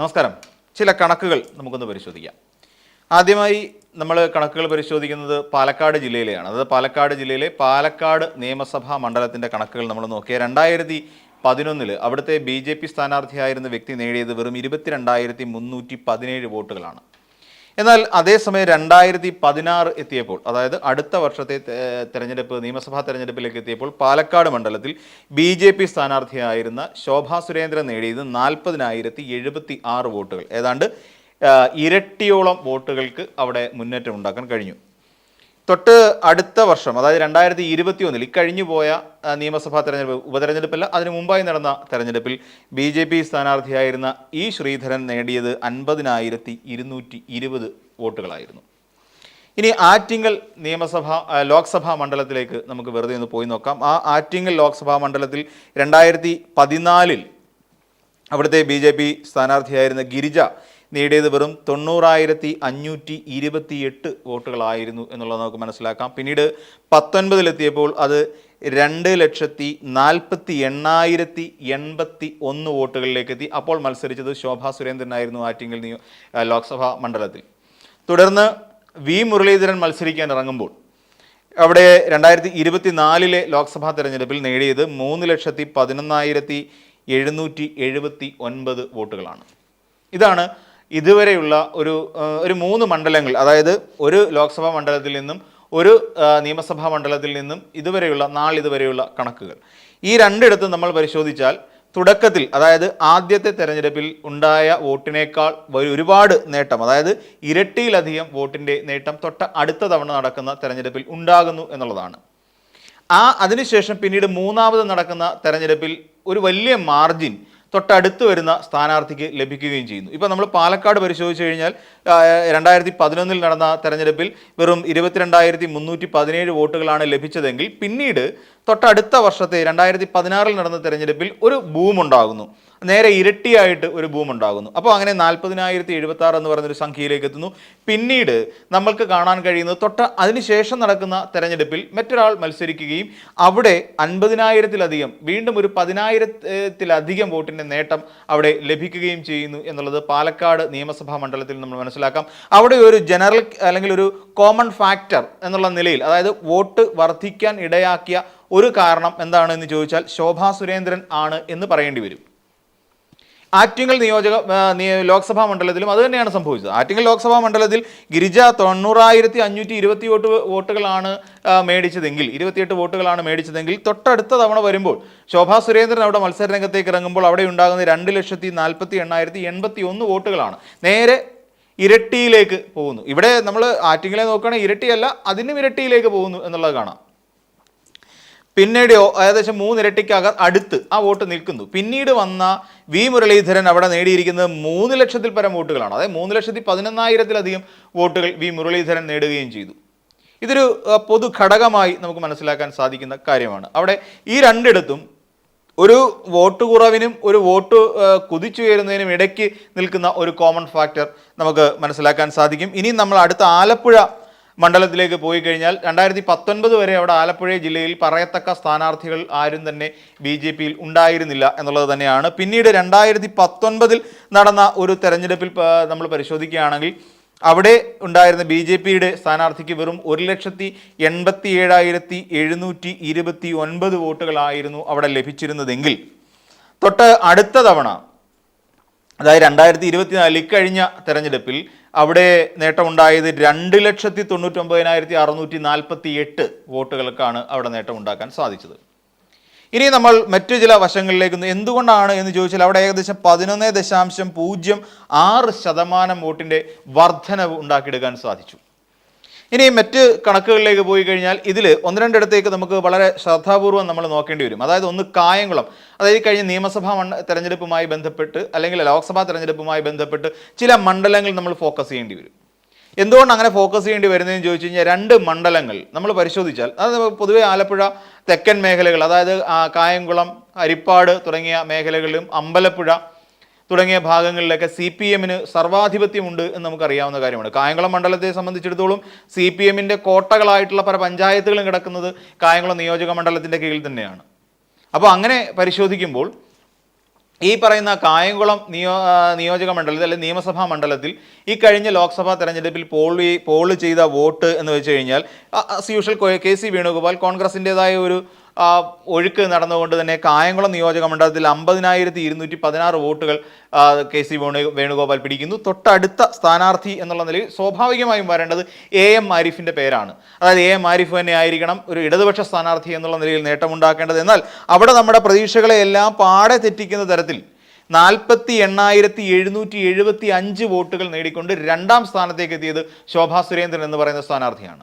നമസ്കാരം. ചില കണക്കുകൾ നമുക്കൊന്ന് പരിശോധിക്കാം. ആദ്യമായി നമ്മൾ കണക്കുകൾ പരിശോധിക്കുന്നത് പാലക്കാട് ജില്ലയിലെയാണ്. അതായത് പാലക്കാട് ജില്ലയിലെ പാലക്കാട് നിയമസഭാ മണ്ഡലത്തിന്റെ കണക്കുകൾ നമ്മൾ നോക്കിയ രണ്ടായിരത്തി പതിനൊന്നിൽ അവിടുത്തെ ബി ജെ പി സ്ഥാനാർത്ഥിയായിരുന്ന വ്യക്തി നേടിയത് വെറും ഇരുപത്തിരണ്ടായിരത്തി മുന്നൂറ്റി പതിനേഴ് വോട്ടുകളാണ്. എന്നാൽ അതേസമയം രണ്ടായിരത്തി പതിനാറ് എത്തിയപ്പോൾ അതായത് അടുത്ത വർഷത്തെ തെരഞ്ഞെടുപ്പ് നിയമസഭാ തെരഞ്ഞെടുപ്പിലേക്ക് എത്തിയപ്പോൾ പാലക്കാട് മണ്ഡലത്തിൽ ബി ജെ പി സ്ഥാനാർത്ഥിയായിരുന്ന ശോഭാ സുരേന്ദ്രൻ നേടിയത് നാൽപ്പതിനായിരത്തി എഴുപത്തി ആറ് വോട്ടുകൾ. ഏതാണ്ട് ഇരട്ടിയോളം വോട്ടുകൾക്ക് അവിടെ മുന്നേറ്റം ഉണ്ടാക്കാൻ കഴിഞ്ഞു. തൊട്ട് അടുത്ത വർഷം അതായത് രണ്ടായിരത്തി ഇരുപത്തി ഒന്നിൽ ഇക്കഴിഞ്ഞു പോയ നിയമസഭാ തെരഞ്ഞെടുപ്പ് ഉപതെരഞ്ഞെടുപ്പല്ല അതിനു മുമ്പായി നടന്ന തെരഞ്ഞെടുപ്പിൽ ബി ജെ പി സ്ഥാനാർത്ഥിയായിരുന്ന ഇ ശ്രീധരൻ നേടിയത് അൻപതിനായിരത്തി ഇരുന്നൂറ്റി ഇരുപത് വോട്ടുകളായിരുന്നു. ഇനി ആറ്റിങ്ങൽ നിയമസഭ ലോക്സഭാ മണ്ഡലത്തിലേക്ക് നമുക്ക് വെറുതെ ഒന്ന് പോയി നോക്കാം. ആ ആറ്റിങ്ങൽ ലോക്സഭാ മണ്ഡലത്തിൽ രണ്ടായിരത്തി പതിനാലിൽ അവിടുത്തെ ബി ജെ പി സ്ഥാനാർത്ഥിയായിരുന്ന ഗിരിജ നേടിയത് വെറും തൊണ്ണൂറായിരത്തി അഞ്ഞൂറ്റി ഇരുപത്തിയെട്ട് വോട്ടുകളായിരുന്നു എന്നുള്ളത് നമുക്ക് മനസ്സിലാക്കാം. പിന്നീട് പത്തൊൻപതിലെത്തിയപ്പോൾ അത് രണ്ട് ലക്ഷത്തി നാൽപ്പത്തി എണ്ണായിരത്തി എൺപത്തി ഒന്ന് വോട്ടുകളിലേക്ക് എത്തി അപ്പോൾ മത്സരിച്ചത് ശോഭാ സുരേന്ദ്രനായിരുന്നു ആറ്റിങ്ങൽ നിയോ ലോക്സഭാ മണ്ഡലത്തിൽ. തുടർന്ന് വി മുരളീധരൻ മത്സരിക്കാൻ ഇറങ്ങുമ്പോൾ അവിടെ രണ്ടായിരത്തി ഇരുപത്തിനാലിലെ ലോക്സഭാ തെരഞ്ഞെടുപ്പിൽ നേടിയത് മൂന്ന് ലക്ഷത്തി പതിനൊന്നായിരത്തി എഴുന്നൂറ്റി എഴുപത്തി ഒൻപത് വോട്ടുകളാണ്. ഇതാണ് ഇതുവരെയുള്ള ഒരു ഒരു മൂന്ന് മണ്ഡലങ്ങൾ അതായത് ഒരു ലോക്സഭാ മണ്ഡലത്തിൽ നിന്നും ഒരു നിയമസഭാ മണ്ഡലത്തിൽ നിന്നും ഇതുവരെയുള്ള നാളിതുവരെയുള്ള കണക്കുകൾ. ഈ രണ്ടിടത്തും നമ്മൾ പരിശോധിച്ചാൽ തുടക്കത്തിൽ അതായത് ആദ്യത്തെ തെരഞ്ഞെടുപ്പിൽ ഉണ്ടായ വോട്ടിനേക്കാൾ ഒരുപാട് നേട്ടം അതായത് ഇരട്ടിയിലധികം വോട്ടിന്റെ നേട്ടം തൊട്ട അടുത്ത തവണ നടക്കുന്ന തെരഞ്ഞെടുപ്പിൽ ഉണ്ടാകുന്നു എന്നുള്ളതാണ്. ആ അതിനുശേഷം പിന്നീട് മൂന്നാമത് നടക്കുന്ന തെരഞ്ഞെടുപ്പിൽ ഒരു വലിയ മാർജിൻ തൊട്ടടുത്ത് വരുന്ന സ്ഥാനാർത്ഥിക്ക് ലഭിക്കുകയും ചെയ്യുന്നു. ഇപ്പോൾ നമ്മൾ പാലക്കാട് പരിശോധിച്ചു കഴിഞ്ഞാൽ രണ്ടായിരത്തി പതിനൊന്നിൽ നടന്ന തെരഞ്ഞെടുപ്പിൽ വെറും ഇരുപത്തിരണ്ടായിരത്തി മുന്നൂറ്റി പതിനേഴ് വോട്ടുകളാണ് ലഭിച്ചതെങ്കിൽ പിന്നീട് തൊട്ടടുത്ത വർഷത്തെ രണ്ടായിരത്തി പതിനാറിൽ നടന്ന തെരഞ്ഞെടുപ്പിൽ ഒരു ബൂം ഉണ്ടാകുന്നു നേരെ ഇരട്ടിയായിട്ട് ഒരു ബൂം ഉണ്ടാകുന്നു അപ്പോൾ അങ്ങനെ നാൽപ്പതിനായിരത്തി എഴുപത്തി ആറ് എന്ന് പറയുന്നൊരു സംഖ്യയിലേക്ക് എത്തുന്നു. പിന്നീട് നമ്മൾക്ക് കാണാൻ കഴിയുന്നത് തൊട്ട അതിനുശേഷം നടക്കുന്ന തെരഞ്ഞെടുപ്പിൽ മറ്റൊരാൾ മത്സരിക്കുകയും അവിടെ അൻപതിനായിരത്തിലധികം വീണ്ടും ഒരു പതിനായിരത്തിലധികം വോട്ടിന്റെ നേട്ടം അവിടെ ലഭിക്കുകയും ചെയ്യുന്നു എന്നുള്ളത് പാലക്കാട് നിയമസഭാ മണ്ഡലത്തിൽ നമ്മൾ മനസ്സിലാക്കാം. അവിടെ ഒരു ജനറൽ അല്ലെങ്കിൽ ഒരു കോമൺ ഫാക്ടർ എന്നുള്ള നിലയിൽ അതായത് വോട്ട് വർദ്ധിക്കാൻ ഇടയാക്കിയ ഒരു കാരണം എന്താണ് എന്ന് ചോദിച്ചാൽ ശോഭാ സുരേന്ദ്രൻ ആണ് എന്ന് പറയേണ്ടി വരും. ആറ്റിങ്ങൽ നിയോജക ലോക്സഭാ മണ്ഡലത്തിലും അതുതന്നെയാണ് സംഭവിച്ചത്. ആറ്റിങ്ങൽ ലോക്സഭാ മണ്ഡലത്തിൽ ഗിരിജ തൊണ്ണൂറായിരത്തി അഞ്ഞൂറ്റി ഇരുപത്തി വോട്ട് വോട്ടുകളാണ് മേടിച്ചതെങ്കിൽ ഇരുപത്തിയെട്ട് വോട്ടുകളാണ് മേടിച്ചതെങ്കിൽ തൊട്ടടുത്ത തവണ വരുമ്പോൾ ശോഭാ സുരേന്ദ്രൻ അവിടെ മത്സര രംഗത്തേക്ക് ഇറങ്ങുമ്പോൾ അവിടെ ഉണ്ടാകുന്ന രണ്ട് ലക്ഷത്തി നാൽപ്പത്തി എണ്ണായിരത്തി എൺപത്തി ഒന്ന് വോട്ടുകളാണ്. നേരെ ഇരട്ടിയിലേക്ക് പോകുന്നു. ഇവിടെ നമ്മൾ ആറ്റിങ്ങലെ നോക്കുകയാണെങ്കിൽ ഇരട്ടിയല്ല അതിനും ഇരട്ടിയിലേക്ക് പോകുന്നു എന്നുള്ളത് കാണാം. പിന്നീട് ഏകദേശം മൂന്നിരട്ടിക്കക അടുത്ത് ആ വോട്ട് നിൽക്കുന്നു. പിന്നീട് വന്ന വി മുരളീധരൻ അവിടെ നേടിയിരിക്കുന്നത് മൂന്ന് ലക്ഷത്തിൽ പരം വോട്ടുകളാണ്. അതായത് മൂന്ന് ലക്ഷത്തി പതിനൊന്നായിരത്തിലധികം വോട്ടുകൾ വി മുരളീധരൻ നേടുകയും ചെയ്തു. ഇതൊരു പൊതു ഘടകമായി നമുക്ക് മനസ്സിലാക്കാൻ സാധിക്കുന്ന കാര്യമാണ്. അവിടെ ഈ രണ്ടിടത്തും ഒരു വോട്ട് കുറവിനും ഒരു വോട്ട് കുതിച്ചുയരുന്നതിനും ഇടയ്ക്ക് നിൽക്കുന്ന ഒരു കോമൺ ഫാക്ടർ നമുക്ക് മനസ്സിലാക്കാൻ സാധിക്കും. ഇനി നമ്മൾ അടുത്ത ആലപ്പുഴ മണ്ഡലത്തിലേക്ക് പോയി കഴിഞ്ഞാൽ രണ്ടായിരത്തി പത്തൊൻപത് വരെ അവിടെ ആലപ്പുഴ ജില്ലയിൽ പറയത്തക്ക സ്ഥാനാർത്ഥികൾ ആരും തന്നെ ബി ജെ പിയിൽ ഉണ്ടായിരുന്നില്ല എന്നുള്ളത് തന്നെയാണ്. പിന്നീട് രണ്ടായിരത്തി പത്തൊൻപതിൽ നടന്ന ഒരു തെരഞ്ഞെടുപ്പിൽ നമ്മൾ പരിശോധിക്കുകയാണെങ്കിൽ അവിടെ ഉണ്ടായിരുന്ന ബി ജെ പിയുടെ സ്ഥാനാർത്ഥിക്ക് വെറും ഒരു ലക്ഷത്തി എൺപത്തി ഏഴായിരത്തി എഴുന്നൂറ്റി ഇരുപത്തി ഒൻപത് വോട്ടുകളായിരുന്നു അവിടെ ലഭിച്ചിരുന്നതെങ്കിൽ. തൊട്ട് അടുത്ത തവണ അതായത് രണ്ടായിരത്തി ഇരുപത്തിനാലിൽ ഇക്കഴിഞ്ഞ തെരഞ്ഞെടുപ്പിൽ അവിടെ നേട്ടമുണ്ടായത് രണ്ട് ലക്ഷത്തി തൊണ്ണൂറ്റൊമ്പതിനായിരത്തി അറുന്നൂറ്റി നാൽപ്പത്തി എട്ട് വോട്ടുകൾക്കാണ് അവിടെ നേട്ടമുണ്ടാക്കാൻ സാധിച്ചത്. ഇനി നമ്മൾ മറ്റു ചില വശങ്ങളിലേക്ക് എന്തുകൊണ്ടാണ് എന്ന് ചോദിച്ചാൽ അവിടെ ഏകദേശം പതിനൊന്ന് ദശാംശം പൂജ്യം ആറ് ശതമാനം വോട്ടിന്റെ വർധനവ് ഉണ്ടാക്കിയെടുക്കാൻ സാധിച്ചു. ഇനി മറ്റ് കണക്കുകളിലേക്ക് പോയി കഴിഞ്ഞാൽ ഇതിൽ ഒന്ന് രണ്ടിടത്തേക്ക് നമുക്ക് വളരെ ശ്രദ്ധാപൂർവം നമ്മൾ നോക്കേണ്ടി വരും. അതായത് ഒന്ന് കായംകുളം. അതായത് കഴിഞ്ഞ നിയമസഭാ മണ്ഡ തെരഞ്ഞെടുപ്പുമായി ബന്ധപ്പെട്ട് അല്ലെങ്കിൽ ലോക്സഭാ തെരഞ്ഞെടുപ്പുമായി ബന്ധപ്പെട്ട് ചില മണ്ഡലങ്ങൾ നമ്മൾ ഫോക്കസ് ചെയ്യേണ്ടി വരും. എന്തുകൊണ്ട് അങ്ങനെ ഫോക്കസ് ചെയ്യേണ്ടി വരുന്നതെന്ന് ചോദിച്ചു കഴിഞ്ഞാൽ രണ്ട് മണ്ഡലങ്ങൾ നമ്മൾ പരിശോധിച്ചാൽ അത് പൊതുവേ ആലപ്പുഴ തെക്കൻ മേഖലകൾ അതായത് കായംകുളം അരിപ്പാട് തുടങ്ങിയ മേഖലകളിലും അമ്പലപ്പുഴ തുടങ്ങിയ ഭാഗങ്ങളിലൊക്കെ സി പി എമ്മിന് സർവാധിപത്യമുണ്ട് എന്ന് നമുക്കറിയാവുന്ന കാര്യമാണ്. കായംകുളം മണ്ഡലത്തെ സംബന്ധിച്ചിടത്തോളം സി പി എമ്മിന്റെ കോട്ടകളായിട്ടുള്ള പല പഞ്ചായത്തുകളും കിടക്കുന്നത് കായംകുളം നിയോജക മണ്ഡലത്തിന്റെ കീഴിൽ തന്നെയാണ്. അപ്പോൾ അങ്ങനെ പരിശോധിക്കുമ്പോൾ ഈ പറയുന്ന കായംകുളം നിയോ നിയോജക മണ്ഡലത്തിൽ അല്ലെങ്കിൽ നിയമസഭാ മണ്ഡലത്തിൽ ഈ കഴിഞ്ഞ ലോക്സഭാ തെരഞ്ഞെടുപ്പിൽ പോൾ പോൾ ചെയ്ത വോട്ട് എന്ന് വെച്ച് കഴിഞ്ഞാൽ as usual K C Venugopal കോൺഗ്രസിന്റെതായ ഒരു ഒഴുക്ക് നടന്നുകൊണ്ട് തന്നെ കായംകുളം നിയോജക മണ്ഡലത്തിൽ അമ്പതിനായിരത്തി ഇരുന്നൂറ്റി പതിനാറ് വോട്ടുകൾ കെ സി വേണു വേണുഗോപാൽ പിടിക്കുന്നു. തൊട്ടടുത്ത സ്ഥാനാർത്ഥി എന്നുള്ള നിലയിൽ സ്വാഭാവികമായും വരേണ്ടത് എ എം ആരിഫിന്റെ പേരാണ്. അതായത് എ എം ആരിഫ് തന്നെ ആയിരിക്കണം ഒരു ഇടതുപക്ഷ സ്ഥാനാർത്ഥി എന്നുള്ള നിലയിൽ നേട്ടമുണ്ടാക്കേണ്ടത്. എന്നാൽ അവിടെ നമ്മുടെ പ്രതീക്ഷകളെ എല്ലാം പാടെ തെറ്റിക്കുന്ന തരത്തിൽ നാൽപ്പത്തി എണ്ണായിരത്തി എഴുന്നൂറ്റി എഴുപത്തി അഞ്ച് വോട്ടുകൾ നേടിക്കൊണ്ട് രണ്ടാം സ്ഥാനത്തേക്ക് എത്തിയത് ശോഭാ സുരേന്ദ്രൻ എന്ന് പറയുന്ന സ്ഥാനാർത്ഥിയാണ്.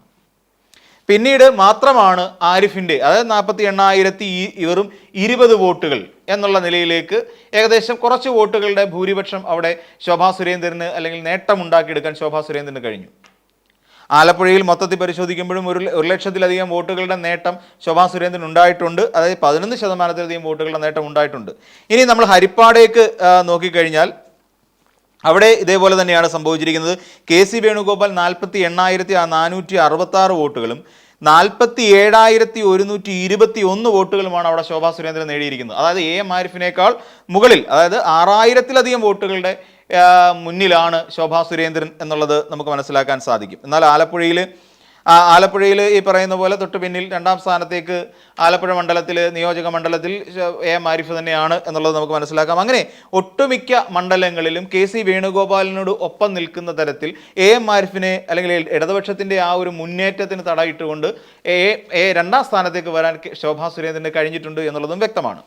പിന്നീട് മാത്രമാണ് ആരിഫിന്റെ അതായത് നാൽപ്പത്തി എണ്ണായിരത്തി ഇവറും വെറും ഇരുപത് വോട്ടുകൾ എന്നുള്ള നിലയിലേക്ക് ഏകദേശം കുറച്ച് വോട്ടുകളുടെ ഭൂരിപക്ഷം അവിടെ ശോഭാ സുരേന്ദ്രന് അല്ലെങ്കിൽ നേട്ടമുണ്ടാക്കിയെടുക്കാൻ ശോഭാ സുരേന്ദ്രന് കഴിഞ്ഞു. ആലപ്പുഴയിൽ മൊത്തത്തിൽ പരിശോധിക്കുമ്പോഴും ഒരു ഒരു ലക്ഷത്തിലധികം വോട്ടുകളുടെ നേട്ടം ശോഭാ സുരേന്ദ്രൻ ഉണ്ടായിട്ടുണ്ട്. അതായത് പതിനൊന്ന് ശതമാനത്തിലധികം വോട്ടുകളുടെ നേട്ടം ഉണ്ടായിട്ടുണ്ട്. ഇനി നമ്മൾ ഹരിപ്പാടേക്ക് നോക്കിക്കഴിഞ്ഞാൽ അവിടെ ഇതേപോലെ തന്നെയാണ് സംഭവിച്ചിരിക്കുന്നത്. കെ സി വേണുഗോപാൽ നാൽപ്പത്തി എണ്ണായിരത്തി നാനൂറ്റി അറുപത്തി ആറ് വോട്ടുകളും നാൽപ്പത്തി ഏഴായിരത്തി ഒരുന്നൂറ്റി ഇരുപത്തി ഒന്ന് വോട്ടുകളുമാണ് അവിടെ ശോഭാ സുരേന്ദ്രൻ നേടിയിരിക്കുന്നത്. അതായത് എ. എം. ആരിഫിനേക്കാൾ മുകളിൽ അതായത് ആറായിരത്തിലധികം വോട്ടുകളുടെ മുന്നിലാണ് ശോഭാ സുരേന്ദ്രൻ എന്നുള്ളത് നമുക്ക് മനസ്സിലാക്കാൻ സാധിക്കും. എന്നാൽ ആലപ്പുഴയിൽ ആലപ്പുഴയിൽ ഈ പറയുന്ന പോലെ തൊട്ട് പിന്നിൽ രണ്ടാം സ്ഥാനത്തേക്ക് ആലപ്പുഴ മണ്ഡലത്തിൽ നിയോജക മണ്ഡലത്തിൽ എ മാരിഫ് തന്നെയാണ് എന്നുള്ളത് നമുക്ക് മനസ്സിലാക്കാം. അങ്ങനെ ഒട്ടുമിക്ക മണ്ഡലങ്ങളിലും കെ സി വേണുഗോപാലിനോട് ഒപ്പം നിൽക്കുന്ന തരത്തിൽ എ എം ആരിഫിനെ അല്ലെങ്കിൽ ഇടതുപക്ഷത്തിന്റെ ആ ഒരു മുന്നേറ്റത്തിന് തടയിട്ടുകൊണ്ട് എ എ രണ്ടാം സ്ഥാനത്തേക്ക് വരാൻ ശോഭാ സുരേന്ദ്രന് കഴിഞ്ഞിട്ടുണ്ട് എന്നുള്ളതും വ്യക്തമാണ്.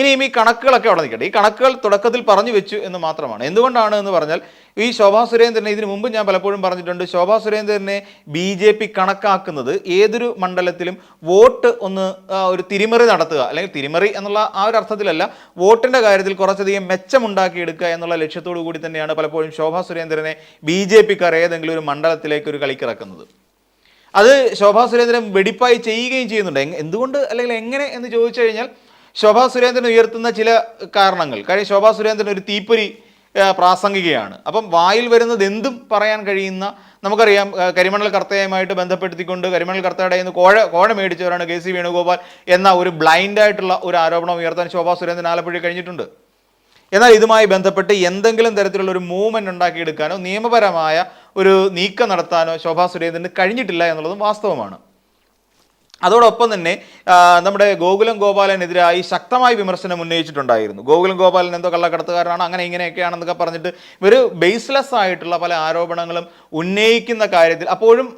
ഇനിയും ഈ കണക്കുകളൊക്കെ അവിടെ നിൽക്കട്ടെ. ഈ കണക്കുകൾ തുടക്കത്തിൽ പറഞ്ഞു വെച്ചു എന്ന് മാത്രമാണ്. എന്തുകൊണ്ടാണ് എന്ന് പറഞ്ഞാൽ ഈ ശോഭാ സുരേന്ദ്രനെ ഇതിനു മുമ്പ് ഞാൻ പലപ്പോഴും പറഞ്ഞിട്ടുണ്ട്. ശോഭാ സുരേന്ദ്രനെ ബി ജെ പി കണക്കാക്കുന്നത് ഏതൊരു മണ്ഡലത്തിലും വോട്ട് ഒന്ന് ഒരു തിരിമറി നടത്തുക അല്ലെങ്കിൽ തിരിമറി എന്നുള്ള ആ ഒരു അർത്ഥത്തിലല്ല വോട്ടിന്റെ കാര്യത്തിൽ കുറച്ചധികം മെച്ചമുണ്ടാക്കിയെടുക്കുക എന്നുള്ള ലക്ഷ്യത്തോടു കൂടി തന്നെയാണ് പലപ്പോഴും ശോഭാ സുരേന്ദ്രനെ ബി ജെ പിക്കാർ ഏതെങ്കിലും ഒരു മണ്ഡലത്തിലേക്ക് ഒരു കളിക്കിറക്കുന്നത് അത് ശോഭാ സുരേന്ദ്രൻ വെടിപ്പായി ചെയ്യുകയും ചെയ്യുന്നുണ്ട്. എന്തുകൊണ്ട് അല്ലെങ്കിൽ എങ്ങനെ എന്ന് ചോദിച്ചു കഴിഞ്ഞാൽ ശോഭാ സുരേന്ദ്രൻ ഉയർത്തുന്ന ചില കാരണങ്ങൾ. കാര്യം ശോഭാ സുരേന്ദ്രൻ ഒരു തീപ്പൊരി പ്രാസംഗികയാണ്. അപ്പം വായിൽ വരുന്നത് എന്തും പറയാൻ കഴിയുന്ന നമുക്കറിയാം കരിമണൽ കർത്തയുമായിട്ട് ബന്ധപ്പെടുത്തിക്കൊണ്ട് കരിമണൽ കർത്തയുടെ നിന്ന് കോഴ കോഴ മേടിച്ചവരാണ് കെ സി വേണുഗോപാൽ എന്ന ഒരു ബ്ലൈൻഡായിട്ടുള്ള ഒരു ആരോപണം ഉയർത്താൻ ശോഭാ സുരേന്ദ്രൻ ആലപ്പുഴ കഴിഞ്ഞിട്ടുണ്ട്. എന്നാൽ ഇതുമായി ബന്ധപ്പെട്ട് എന്തെങ്കിലും തരത്തിലുള്ള ഒരു മൂവ്മെന്റ് ഉണ്ടാക്കിയെടുക്കാനോ നിയമപരമായ ഒരു നീക്കം നടത്താനോ ശോഭാ സുരേന്ദ്രന് കഴിഞ്ഞിട്ടില്ല എന്നുള്ളതും വാസ്തവമാണ്. അതോടൊപ്പം തന്നെ നമ്മുടെ ഗോകുലം ഗോപാലനെതിരായി ശക്തമായി വിമർശനം ഉന്നയിച്ചിട്ടുണ്ടായിരുന്നു. ഗോകുലം ഗോപാലൻ എന്തോ കള്ളക്കടത്തുകാരനാണ് അങ്ങനെ ഇങ്ങനെയൊക്കെയാണെന്നൊക്കെ പറഞ്ഞിട്ട് ഒരു ബേസ്ലെസ് ആയിട്ടുള്ള പല ആരോപണങ്ങളും ഉന്നയിക്കുന്ന കാര്യത്തിൽ അപ്പോഴും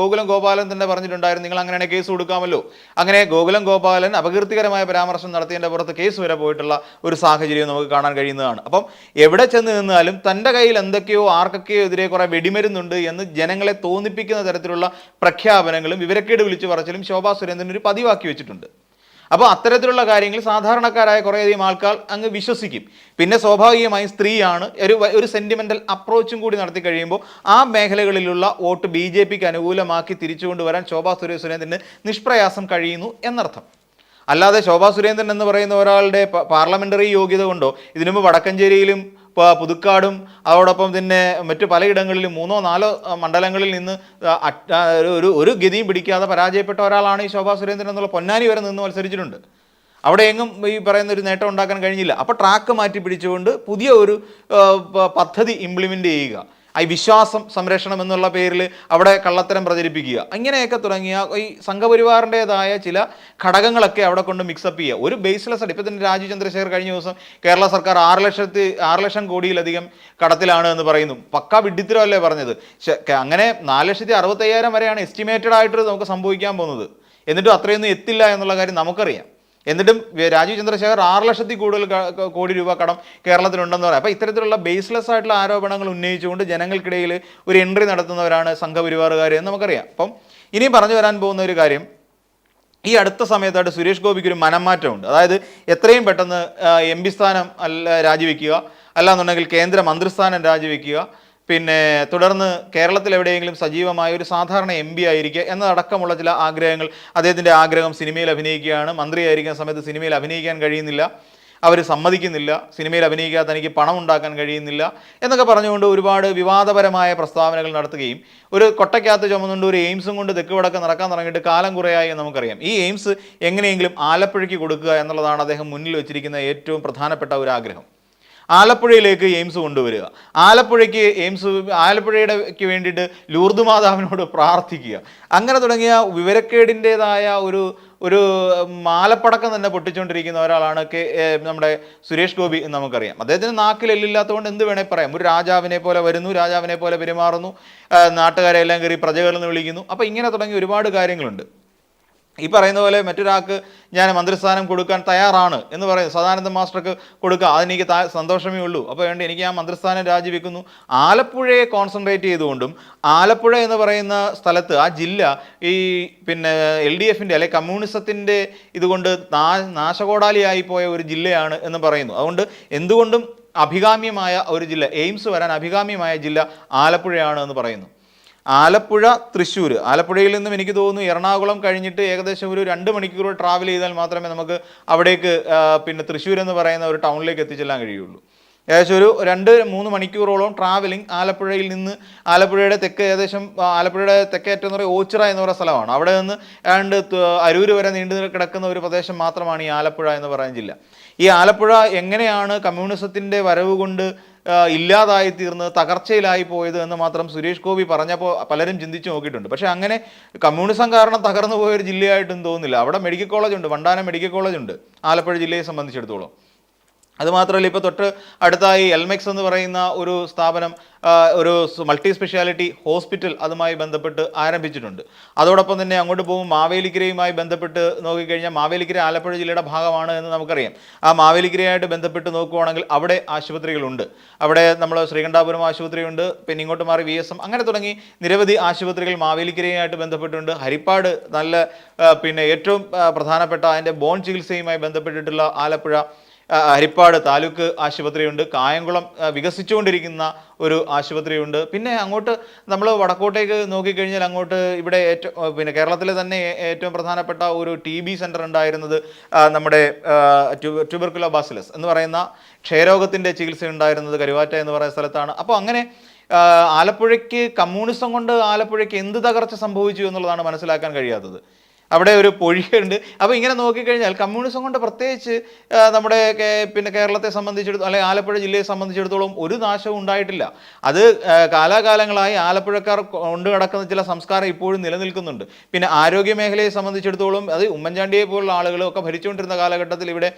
ഗോകുലം ഗോപാലൻ തന്നെ പറഞ്ഞിട്ടുണ്ടായിരുന്നു നിങ്ങൾ അങ്ങനെയാണ് കേസ് കൊടുക്കാമല്ലോ. അങ്ങനെ ഗോകുലം ഗോപാലൻ അപകീർത്തികരമായ പരാമർശം നടത്തിയതിന്റെ പുറത്ത് കേസ് വരെ പോയിട്ടുള്ള ഒരു സാഹചര്യം നമുക്ക് കാണാൻ കഴിയുന്നതാണ്. അപ്പം എവിടെ ചെന്ന് നിന്നാലും തന്റെ കയ്യിൽ എന്തൊക്കെയോ ആർക്കൊക്കെയോ എതിരെ കുറേ വെടിമരുന്നുണ്ട് എന്ന് ജനങ്ങളെ തോന്നിപ്പിക്കുന്ന തരത്തിലുള്ള പ്രഖ്യാപനങ്ങളും വിവരക്കേട് വിളിച്ചു പറച്ചിലും ശോഭാ സുരേന്ദ്രൻ ഒരു പതിവാക്കി വെച്ചിട്ടുണ്ട്. അപ്പോൾ അത്തരത്തിലുള്ള കാര്യങ്ങൾ സാധാരണക്കാരായ കുറേയധികം ആൾക്കാർ അങ്ങ് വിശ്വസിക്കും. പിന്നെ സ്വാഭാവികമായും സ്ത്രീയാണ് ഒരു ഒരു സെന്റിമെന്റൽ അപ്രോച്ചും കൂടി നടത്തി കഴിയുമ്പോൾ ആ മേഖലകളിലുള്ള വോട്ട് ബി ജെ പിക്ക് അനുകൂലമാക്കി തിരിച്ചുകൊണ്ടുവരാൻ ശോഭാ സുരേ സുരേന്ദ്രന് നിഷ്പ്രയാസം കഴിയുന്നു എന്നർത്ഥം. അല്ലാതെ ശോഭാ സുരേന്ദ്രൻ എന്ന് പറയുന്ന ഒരാളുടെ പാർലമെന്ററി യോഗ്യത കൊണ്ടോ ഇതിനുമുമ്പ് വടക്കഞ്ചേരിയിലും പുതുക്കാടും അതോടൊപ്പം തന്നെ മറ്റു പലയിടങ്ങളിലും മൂന്നോ നാലോ മണ്ഡലങ്ങളിൽ നിന്ന് ഒരു ഒരു ഗതിയും പിടിക്കാതെ പരാജയപ്പെട്ട ഒരാളാണ് ഈ ശോഭാ സുരേന്ദ്രൻ എന്നുള്ള പൊന്നാനി വരെ നിന്ന് മത്സരിച്ചിട്ടുണ്ട്. അവിടെ എങ്ങും ഈ പറയുന്ന ഒരു നേട്ടം ഉണ്ടാക്കാൻ കഴിഞ്ഞില്ല. അപ്പോൾ ട്രാക്ക് മാറ്റി പിടിച്ചുകൊണ്ട് പുതിയ ഒരു പദ്ധതി ഇംപ്ലിമെന്റ് ചെയ്യുക. ഈ വിശ്വാസം സംരക്ഷണം എന്നുള്ള പേരിൽ അവിടെ കള്ളത്തരം പ്രചരിപ്പിക്കുക. അങ്ങനെയൊക്കെ തുടങ്ങിയ ഈ സംഘപരിവാറിന്റെതായ ചില ഘടകങ്ങളൊക്കെ അവിടെ കൊണ്ട് മിക്സപ്പ് ചെയ്യുക. ഒരു ബേസ്ലെസ് ആണ്. ഇപ്പം തന്നെ രാജീവ് ചന്ദ്രശേഖർ കഴിഞ്ഞ ദിവസം കേരള സർക്കാർ ആറ് ലക്ഷത്തി ആറ് ലക്ഷം കോടിയിലധികം കടത്തിലാണ് എന്ന് പറയുന്നു. പക്ക വിഡിത്തരമല്ലേ പറഞ്ഞത്. അങ്ങനെ നാല് ലക്ഷത്തി അറുപത്തയ്യായിരം വരെയാണ് എസ്റ്റിമേറ്റഡ് ആയിട്ട് നമുക്ക് സംഭവിക്കാൻ പോകുന്നത്. എന്നിട്ടും അത്രയൊന്നും എത്തില്ല എന്നുള്ള കാര്യം നമുക്കറിയാം. എന്നിട്ടും രാജീവ് ചന്ദ്രശേഖർ ആറ് ലക്ഷത്തിൽ കൂടുതൽ കോടി രൂപ കടം കേരളത്തിലുണ്ടെന്ന് പറയാം. അപ്പോൾ ഇത്തരത്തിലുള്ള ബേസ്ലെസ് ആയിട്ടുള്ള ആരോപണങ്ങൾ ഉന്നയിച്ചുകൊണ്ട് ജനങ്ങൾക്കിടയിൽ ഒരു എൻട്രി നടത്തുന്നവരാണ് സംഘപരിവാറുകാർ എന്ന് നമുക്കറിയാം. അപ്പം ഇനി പറഞ്ഞു വരാൻ പോകുന്ന ഒരു കാര്യം ഈ അടുത്ത സമയത്തായിട്ട് സുരേഷ് ഗോപിക്ക് ഒരു മനംമാറ്റമുണ്ട്. അതായത് എത്രയും പെട്ടെന്ന് എം പി സ്ഥാനം അല്ല രാജിവെക്കുക. അല്ലാന്നുണ്ടെങ്കിൽ കേന്ദ്ര മന്ത്രിസ്ഥാനം രാജിവെക്കുക. പിന്നെ തുടർന്ന് കേരളത്തിൽ എവിടെയെങ്കിലും സജീവമായ ഒരു സാധാരണ എം പി ആയിരിക്കുക എന്നതടക്കമുള്ള ചില ആഗ്രഹങ്ങൾ. അദ്ദേഹത്തിന്റെ ആഗ്രഹം സിനിമയിൽ അഭിനയിക്കുകയാണ്. മന്ത്രിയായിരിക്കുന്ന സമയത്ത് സിനിമയിൽ അഭിനയിക്കാൻ കഴിയുന്നില്ല. അവർ സമ്മതിക്കുന്നില്ല. സിനിമയിൽ അഭിനയിക്കാത്ത എനിക്ക് പണം ഉണ്ടാക്കാൻ കഴിയുന്നില്ല എന്നൊക്കെ പറഞ്ഞുകൊണ്ട് ഒരുപാട് വിവാദപരമായ പ്രസ്താവനകൾ നടത്തുകയും ഒരു കൊട്ടയ്ക്കകത്ത് ചുമന്നുകൊണ്ട് ഒരു എയിംസും കൊണ്ട് തെക്ക് നടക്കാൻ തുടങ്ങിയിട്ട് കാലം കുറയായി എന്ന് നമുക്കറിയാം. ഈ എയിംസ് എങ്ങനെയെങ്കിലും ആലപ്പുഴയ്ക്ക് കൊടുക്കുക എന്നുള്ളതാണ് അദ്ദേഹം മുന്നിൽ വെച്ചിരിക്കുന്ന ഏറ്റവും പ്രധാനപ്പെട്ട ഒരു ആഗ്രഹം. ആലപ്പുഴയിലേക്ക് എയിംസ് കൊണ്ടുവരിക. ആലപ്പുഴയ്ക്ക് എയിംസ് ആലപ്പുഴയുടെക്ക് വേണ്ടിയിട്ട് ലൂർദ് മാതാവിനോട് പ്രാർത്ഥിക്കുക. അങ്ങനെ തുടങ്ങിയ വിവരക്കേടിന്റെതായ ഒരു ഒരു മാലപ്പടക്കം തന്നെ പൊട്ടിച്ചുകൊണ്ടിരിക്കുന്ന ഒരാളാണ് കെ നമ്മുടെ സുരേഷ് ഗോപി എന്ന് നമുക്കറിയാം. അദ്ദേഹത്തിന് നാക്കിൽ എല്ലില്ലാത്തതുകൊണ്ട് എന്ത് വേണേൽ പറയാം. ഒരു രാജാവിനെ പോലെ വരുന്നു രാജാവിനെ പോലെ പെരുമാറുന്നു. നാട്ടുകാരെ എല്ലാം കയറി പ്രജകളെന്ന് വിളിക്കുന്നു. അപ്പോൾ ഇങ്ങനെ തുടങ്ങി ഒരുപാട് കാര്യങ്ങളുണ്ട്. ഈ പറയുന്ന പോലെ മറ്റൊരാൾക്ക് ഞാൻ മന്ത്രിസ്ഥാനം കൊടുക്കാൻ തയ്യാറാണ് എന്ന് പറയും സദാനന്ദ മാസ്റ്റർക്ക് കൊടുക്കുക. അതെനിക്ക് സന്തോഷമേ ഉള്ളൂ. അപ്പോൾ വേണ്ടി എനിക്ക് ആ മന്ത്രിസ്ഥാനം രാജിവെക്കുന്നു. ആലപ്പുഴയെ കോൺസെൻട്രേറ്റ് ചെയ്തുകൊണ്ടും ആലപ്പുഴ എന്ന് പറയുന്ന സ്ഥലത്ത് ആ ജില്ല ഈ പിന്നെ എൽ ഡി എഫിന്റെ അല്ലെ കമ്മ്യൂണിസത്തിന്റെ ഇതുകൊണ്ട് നാ നാശകോടാലിയായി പോയ ഒരു ജില്ലയാണ് എന്ന് പറയുന്നു. അതുകൊണ്ട് എന്തുകൊണ്ടും അഭികാമ്യമായ ഒരു ജില്ല എയിംസ് വരാൻ അഭികാമ്യമായ ജില്ല ആലപ്പുഴയാണ് എന്ന് പറയുന്നു. ആലപ്പുഴ തൃശ്ശൂർ ആലപ്പുഴയിൽ നിന്നും എനിക്ക് തോന്നുന്നു എറണാകുളം കഴിഞ്ഞിട്ട് ഏകദേശം ഒരു രണ്ട് മണിക്കൂർ ട്രാവൽ ചെയ്താൽ മാത്രമേ നമുക്ക് അവിടേക്ക് പിന്നെ തൃശ്ശൂർ എന്ന് പറയുന്ന ഒരു ടൗണിലേക്ക് എത്തിച്ചെല്ലാൻ കഴിയുള്ളൂ. ഏകദേശം ഒരു രണ്ട് മൂന്ന് മണിക്കൂറോളം ട്രാവലിംഗ് ആലപ്പുഴയിൽ നിന്ന് ആലപ്പുഴയുടെ തെക്ക് ഏകദേശം ആലപ്പുഴയുടെ തെക്കേറ്റം എന്ന് പറയുക ഓച്ചിറ എന്ന് പറയുന്ന സ്ഥലമാണ്. അവിടെ നിന്ന് ഏതാണ്ട് അരൂർ വരെ നീണ്ടു കിടക്കുന്ന ഒരു പ്രദേശം മാത്രമാണ് ഈ ആലപ്പുഴ എന്ന് പറയുന്ന ജില്ല. ഈ ആലപ്പുഴ എങ്ങനെയാണ് കമ്മ്യൂണിസത്തിന്റെ വരവ് കൊണ്ട് ഇല്ലാതായി തീർന്ന് തകർച്ചയിലായി പോയത് എന്ന് മാത്രം സുരേഷ് ഗോപി പറഞ്ഞപ്പോൾ പലരും ചിന്തിച്ചു നോക്കിയിട്ടുണ്ട്. പക്ഷേ അങ്ങനെ കമ്മ്യൂണിസം കാരണം തകർന്നു പോയൊരു ജില്ലയായിട്ടും തോന്നുന്നില്ല. അവിടെ മെഡിക്കൽ കോളേജ് ഉണ്ട് വണ്ടാനം മെഡിക്കൽ കോളേജ് ഉണ്ട് ആലപ്പുഴ ജില്ലയെ സംബന്ധിച്ചിടത്തോളം. അതുമാത്രമല്ല ഇപ്പോൾ തൊട്ട് അടുത്തായി എൽമെക്സ് എന്ന് പറയുന്ന ഒരു സ്ഥാപനം ഒരു മൾട്ടി സ്പെഷ്യാലിറ്റി ഹോസ്പിറ്റൽ അതുമായി ബന്ധപ്പെട്ട് ആരംഭിച്ചിട്ടുണ്ട്. അതോടൊപ്പം തന്നെ അങ്ങോട്ട് പോകും മാവേലിക്കരയുമായി ബന്ധപ്പെട്ട് നോക്കിക്കഴിഞ്ഞാൽ മാവേലിക്കര ആലപ്പുഴ ജില്ലയുടെ ഭാഗമാണ് എന്ന് നമുക്കറിയാം. ആ മാവേലിക്കരയായിട്ട് ബന്ധപ്പെട്ട് നോക്കുവാണെങ്കിൽ അവിടെ ആശുപത്രികളുണ്ട്. അവിടെ നമ്മൾ ശ്രീകണ്ഠാപുരം ആശുപത്രിയുണ്ട് പിന്നെ ഇങ്ങോട്ട് മാറി വി എസ് എം അങ്ങനെ തുടങ്ങി നിരവധി ആശുപത്രികൾ മാവേലിക്കരയുമായിട്ട് ബന്ധപ്പെട്ടുണ്ട്. ഹരിപ്പാട് നല്ല പിന്നെ ഏറ്റവും പ്രധാനപ്പെട്ട അതിന്റെ ബോൺ ചികിത്സയുമായി ബന്ധപ്പെട്ടിട്ടുള്ള ആലപ്പുഴ ഹരിപ്പാട് താലൂക്ക് ആശുപത്രിയുണ്ട്. കായംകുളം വികസിച്ചുകൊണ്ടിരിക്കുന്ന ഒരു ആശുപത്രിയുണ്ട്. പിന്നെ അങ്ങോട്ട് നമ്മൾ വടക്കോട്ടേക്ക് നോക്കിക്കഴിഞ്ഞാൽ അങ്ങോട്ട് ഇവിടെ ഏറ്റവും പിന്നെ കേരളത്തിലെ തന്നെ ഏറ്റവും പ്രധാനപ്പെട്ട ഒരു ടി ബി സെന്റർ ഉണ്ടായിരുന്നത് നമ്മുടെ ട്യൂബർക്കുലോ ബാസിലസ് എന്ന് പറയുന്ന ക്ഷയരോഗത്തിന്റെ ചികിത്സ ഉണ്ടായിരുന്നത് കരുവാറ്റ എന്ന് പറയുന്ന സ്ഥലത്താണ്. അപ്പോൾ അങ്ങനെ ആലപ്പുഴയ്ക്ക് കമ്മ്യൂണിസം കൊണ്ട് ആലപ്പുഴയ്ക്ക് എന്ത് തകർച്ച സംഭവിച്ചു എന്നുള്ളതാണ് മനസ്സിലാക്കാൻ കഴിയാത്തത്. അവിടെ ഒരു പൊഴിയുണ്ട്. അപ്പോൾ ഇങ്ങനെ നോക്കിക്കഴിഞ്ഞാൽ കമ്മ്യൂണിസം കൊണ്ട് പ്രത്യേകിച്ച് നമ്മുടെ പിന്നെ കേരളത്തെ സംബന്ധിച്ചിടത്തോളം അല്ലെങ്കിൽ ആലപ്പുഴ ജില്ലയെ സംബന്ധിച്ചിടത്തോളം ഒരു നാശവും ഉണ്ടായിട്ടില്ല. അത് കാലാകാലങ്ങളായി ആലപ്പുഴക്കാർ കൊണ്ടു കിടക്കുന്ന ചില സംസ്കാരം ഇപ്പോഴും നിലനിൽക്കുന്നുണ്ട്. പിന്നെ ആരോഗ്യ മേഖലയെ സംബന്ധിച്ചിടത്തോളം അത് ഉമ്മൻചാണ്ടിയെ പോലുള്ള ആളുകളും ഒക്കെ ഭരിച്ചുകൊണ്ടിരുന്ന കാലഘട്ടത്തിൽ ഇവിടെ